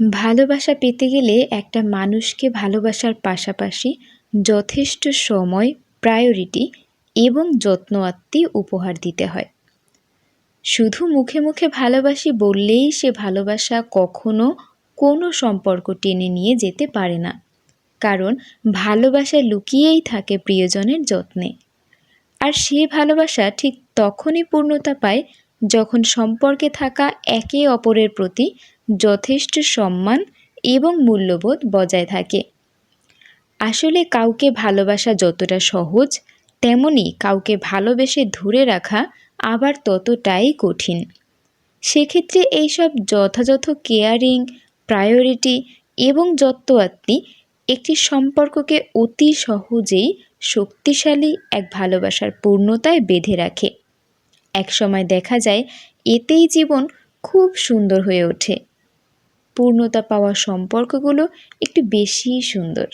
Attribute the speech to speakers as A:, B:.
A: ভালোবাসা পেতে গেলে একটা মানুষকে ভালোবাসার পাশাপাশি যথেষ্ট সময় প্রায়োরিটি এবং যত্ন আত্মি উপহার দিতে হয়। শুধু মুখে মুখে ভালোবাসি বললেই সে ভালোবাসা কখনো কোনো সম্পর্ক টেনে নিয়ে যেতে পারে না। কারণ ভালোবাসা লুকিয়েই থাকে প্রিয়জনের যত্নে। আর সে ভালোবাসা ঠিক তখনই পূর্ণতা পায় যখন সম্পর্কে থাকা একে অপরের প্রতি যথেষ্ট সম্মান এবং মূল্যবোধ বজায় থাকে। আসলে কাউকে ভালোবাসা যতটা সহজ, তেমনি কাউকে ভালোবেসে ধরে রাখা আবার ততটাই কঠিন। সেক্ষেত্রে এইসব যথাযথ কেয়ারিং, প্রায়োরিটি এবং যত্নআত্মি একটি সম্পর্ককে অতি সহজেই শক্তিশালী এক ভালোবাসার পূর্ণতায় বেঁধে রাখে। একসময় দেখা যায় এতেই জীবন খুব সুন্দর হয়ে ওঠে। পূর্ণতা পাওয়া সম্পর্কগুলো একটু বেশিই সুন্দর।